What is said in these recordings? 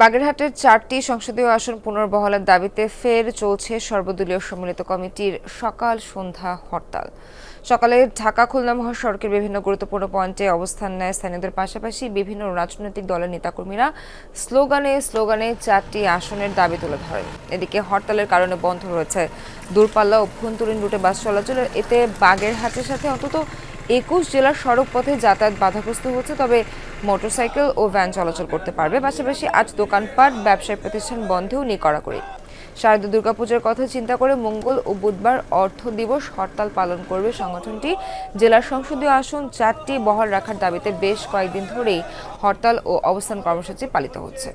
বাগেরহাটের চারটি সংসদীয় আসন পুনর্বহালের দাবিতে ফের চলছে সর্বদলীয় সম্মিলিত কমিটির সকাল সন্ধ্যা হরতাল। সকালে ঢাকা, খুলনা মহাসড়কের বিভিন্ন গুরুত্বপূর্ণ পয়েন্টে অবস্থান নেয় স্থানীয়দের পাশাপাশি বিভিন্ন রাজনৈতিক দলের নেতাকর্মীরা স্লোগানে স্লোগানে চারটি আসনের দাবি তুলে ধরেন। এদিকে হরতালের কারণে বন্ধ রয়েছে দূরপাল্লা অভ্যন্তরীণ রুটে বাস চলাচল এতে বাগেরহাটের সাথে অন্তত একুশ জেলার সড়ক পথে যাতায়াত বাধাগ্রস্ত হচ্ছে, তবে মোটরসাইকেল ও ভ্যান চলাচল করতে পারবে। পাশাপাশি আজ দোকানপাট ব্যবসায়ী প্রতিষ্ঠান বন্ধেও নেই কড়াকড়ি। শারদীয় দুর্গাপূজার কথা চিন্তা করে মঙ্গল ও বুধবার অর্থ দিবস হরতাল পালন করবে সংগঠনটি। জেলার সংসদীয় আসন চারটি বহাল রাখার দাবিতে বেশ কয়েকদিন ধরেই হরতাল ও অবস্থান কর্মসূচি পালিত হচ্ছে।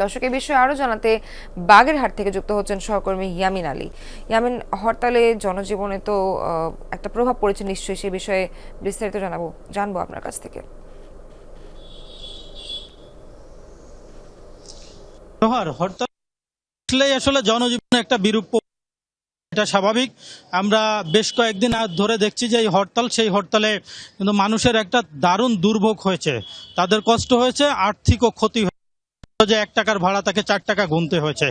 দর্শক, এই বিষয়ে আরও জানাতে বাগেরহাট থেকে যুক্ত হচ্ছেন সহকর্মী ইয়ামিন আলী। ইয়ামিন, হরতালে জনজীবনে তো একটা প্রভাব পড়েছে নিশ্চয়ই, সে বিষয়ে বিস্তারিত জানাব, জানব আপনার কাছ থেকে। হরতাল আসলে জনজীবনে একটা বিরূপ এটা স্বাভাবিক। আমরা বেশ কয়েকদিন আগ ধরে দেখছি যে এই হরতাল, সেই হরতালে কিন্তু মানুষের একটা দারুণ দুর্ভোগ হয়েছে। তাদের কষ্ট হয়েছে, আর্থিকও ক্ষতি যে এক টাকার ভাড়া, তাকে চার টাকা গুনতে হয়েছে।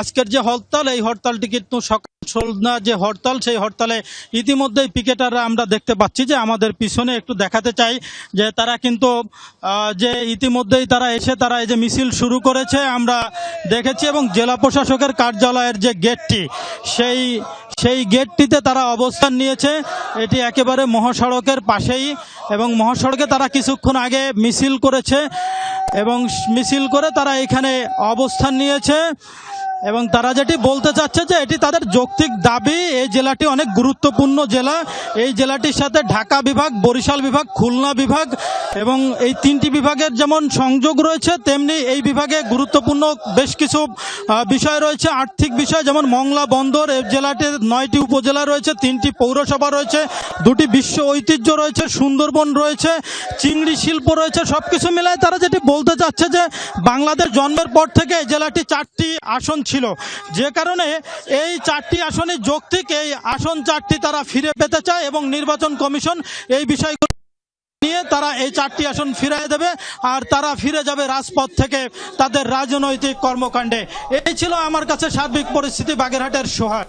আজকের যে হরতাল, এই হরতালটি কিন্তু সকাল সন্ধ্যা যে হরতাল, সেই হরতালে ইতিমধ্যেই পিকেটাররা আমরা দেখতে পাচ্ছি যে আমাদের পিছনে একটু দেখাতে চাই যে তারা কিন্তু যে ইতিমধ্যেই তারা এসে, তারা এই যে মিছিল শুরু করেছে, আমরা দেখেছি এবং জেলা প্রশাসকের কার্যালয়ের যে গেটটি, সেই সেই গেটটিতে তারা অবস্থান নিয়েছে। এটি একেবারে মহাসড়কের পাশেই এবং মহাসড়কে তারা কিছুক্ষণ আগে মিছিল করেছে। এবং মিছিল করে তারা এখানে অবস্থান নিয়েছে। এবং তারা যেটি বলতে চাচ্ছে যে এটি তাদের যৌক্তিক দাবি। এই জেলাটি অনেক গুরুত্বপূর্ণ জেলা। এই জেলাটির সাথে ঢাকা বিভাগ, বরিশাল বিভাগ, খুলনা বিভাগ এবং এই তিনটি বিভাগের যেমন সংযোগ রয়েছে, তেমনি এই বিভাগে গুরুত্বপূর্ণ বেশ কিছু বিষয় রয়েছে। আর্থিক বিষয় যেমন মংলা বন্দর, এই জেলাটির নয়টি উপজেলা রয়েছে, তিনটি পৌরসভা রয়েছে, দুটি বিশ্ব ঐতিহ্য রয়েছে, সুন্দরবন রয়েছে, চিংড়ি শিল্প রয়েছে সব কিছু মিলায় তারা যেটি বলতে চাচ্ছে যে বাংলাদেশ জন্মের পর থেকে এই জেলাটি চারটি আসন ছিল। যে কারণে এই চারটি আসনে যৌক্তিক, এই আসন চারটি তারা ফিরে পেতে চায় এবং নির্বাচন কমিশন এই বিষয়গুলো নিয়ে তারা এই চারটি আসন ফিরাই দেবে আর তারা ফিরে যাবে রাজপথ থেকে তাদের রাজনৈতিক কর্মকাণ্ডে। এই ছিল আমার কাছে সার্বিক পরিস্থিতি, বাগেরহাটের সোহাগ।